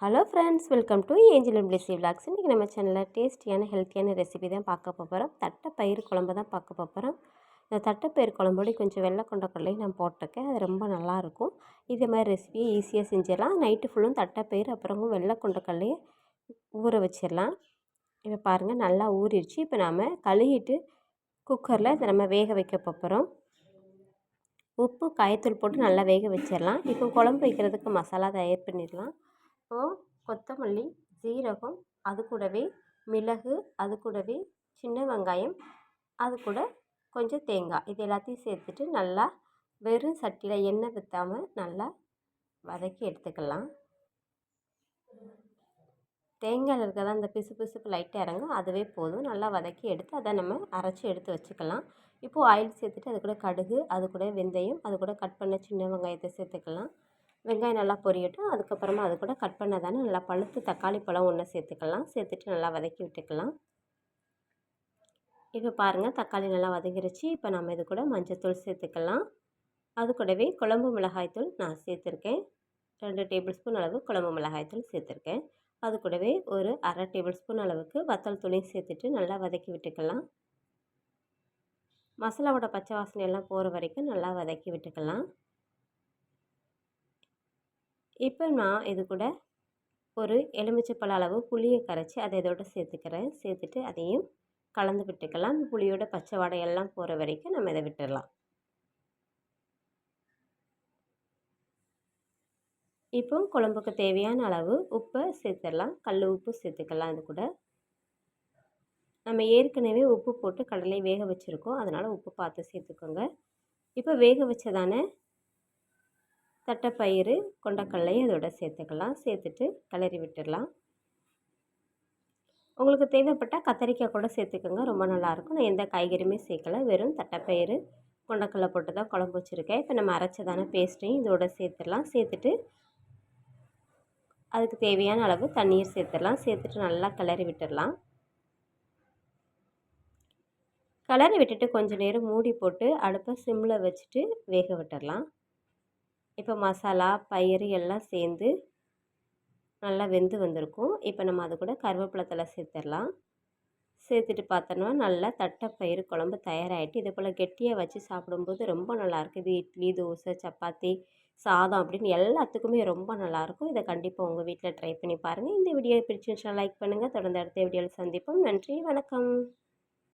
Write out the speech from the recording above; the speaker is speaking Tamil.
Hello friends welcome to Angel and vlogs இன்றைக்கி நம்ம சேனலில் டேஸ்டியான ஹெல்த்தியான ரெசிபி தான் பார்க்க போகிறோம் தட்டைப்பயிறு குழம்பு தான் பார்க்க போகிறோம் இந்த தட்டைப்பயிறு குழம்போடு கொஞ்சம் வெள்ளை கொண்டக்கடலையும் நான் போட்டிருக்கேன். அது ரொம்ப நல்லாயிருக்கும் இதே மாதிரி ரெசிபியை ஈஸியாக செஞ்சிடலாம். நைட்டு ஃபுல்லும் தட்டைப்பயிறு அப்புறமும் வெள்ளை கொண்டக்கடலையை ஊற வச்சிடலாம். இப்போ பாருங்கள் நல்லா ஊறிடுச்சு. இப்போ நாம் கழுகிட்டு குக்கரில் இதை நம்ம வேக வைக்க போகிறோம் உப்பு காயத்தூள் போட்டு நல்லா வேக வச்சிடலாம். இப்போ குழம்பு வைக்கிறதுக்கு மசாலா தயார் பண்ணிடலாம். இப்போது கொத்தமல்லி ஜீரகம் அது கூடவே மிளகு அது கூடவே சின்ன வெங்காயம் அது கூட கொஞ்சம் தேங்காய். இது எல்லாத்தையும் சேர்த்துட்டு நல்லா வெறும் சட்டியில் எண்ணெய் விற்றாமல் நல்லா வதக்கி எடுத்துக்கலாம். தேங்காயில் இருக்கிறதா அந்த பிசு பிசுப்பு லைட்டாக இறங்கும். அதுவே போதும். நல்லா வதக்கி எடுத்து அதை நம்ம அரைச்சி எடுத்து வச்சுக்கலாம். இப்போது ஆயில் சேர்த்துட்டு அது கூட கடுகு அது கூட வெந்தயம் அது கூட கட் பண்ண சின்ன வெங்காயத்தை சேர்த்துக்கலாம். வெங்காயம் நல்லா பொரியட்டும். அதுக்கப்புறமா அது கூட கட் பண்ணதானே நல்லா பழுத்து தக்காளி பழம் ஒன்று சேர்த்துக்கலாம். சேர்த்துட்டு நல்லா வதக்கி விட்டுக்கலாம். இப்போ பாருங்கள் தக்காளி நல்லா வதங்கிருச்சு. இப்போ நம்ம இது கூட மஞ்சத்தூள் சேர்த்துக்கலாம். அது கூடவே குழம்பு மிளகாய்த்தூள் நான் சேர்த்துருக்கேன். ரெண்டு டேபிள் ஸ்பூன் அளவு குழம்பு மிளகாய்த்தூள் சேர்த்துருக்கேன். அது கூடவே ஒரு அரை டேபிள் ஸ்பூன் அளவுக்கு வத்தல் தூளையும் சேர்த்துட்டு நல்லா வதக்கி விட்டுக்கலாம். மசாலாவோட பச்சை வாசனை எல்லாம் போகிற வரைக்கும் நல்லா வதக்கி விட்டுக்கலாம். இப்போ நான் இது கூட ஒரு எலுமிச்சைப்பழ அளவு புளியை கரைச்சி அதை இதோட சேர்த்துக்கிறேன். சேர்த்துட்டு அதையும் கலந்து விட்டுக்கலாம். புளியோட பச்சை வடையெல்லாம் போகிற வரைக்கும் நம்ம இதை விட்டுடலாம் இப்போ குழம்புக்கு தேவையான அளவு உப்பை சேர்த்துடலாம். கல் உப்பு சேர்த்துக்கலாம் இது கூட. நம்ம ஏற்கனவே உப்பு போட்டு கடலை வேக வச்சுருக்கோம். அதனால் உப்பு பார்த்து சேர்த்துக்கோங்க. இப்போ வேக வச்சதான தட்டைப்பயிறு கொண்டக்கடலையும் அதோட சேர்த்துக்கலாம். சேர்த்துட்டு கிளறி விட்டுடலாம். உங்களுக்கு தேவைப்பட்டால் கத்தரிக்காய் கூட சேர்த்துக்கோங்க. ரொம்ப நல்லாயிருக்கும். நான் எந்த காய்கறியுமே சேர்க்கலை. வெறும் தட்டைப்பயிறு கொண்டக்கடலை போட்டு தான் குழம்பு வச்சுருக்கேன். இப்போ நம்ம அரைச்சதான பேஸ்ட்டையும் இதோட சேர்த்துடலாம். சேர்த்துட்டு அதுக்கு தேவையான அளவு தண்ணீர் சேர்த்துடலாம். சேர்த்துட்டு நல்லா கிளறி விட்டுடலாம். கிளறி விட்டுட்டு கொஞ்சம் நேரம் மூடி போட்டு அடுப்பை சிம்மில் வச்சுட்டு வேக விட்டுடலாம். இப்போ மசாலா பயிறு எல்லாம் சேர்ந்து நல்லா வெந்து வந்திருக்கும். இப்போ நம்ம அது கூட கருவேப்பிலத்தில் சேர்த்துடலாம். சேர்த்துட்டு பார்த்தோன்னா நல்லா தட்டைப்பயிறு குழம்பு தயாராகிட்டு இதே போல் கெட்டியாக வச்சு சாப்பிடும்போது ரொம்ப நல்லாயிருக்கு இது இட்லி தோசை சப்பாத்தி சாதம் அப்படின்னு எல்லாத்துக்குமே ரொம்ப நல்லாயிருக்கும் இதை கண்டிப்பாக உங்கள் வீட்டில் ட்ரை பண்ணி பாருங்கள் இந்த வீடியோ பிடிச்சிருந்துச்சுன்னா லைக் பண்ணுங்கள் தொடர்ந்து அடுத்த வீடியோவில் சந்திப்போம். நன்றி வணக்கம்.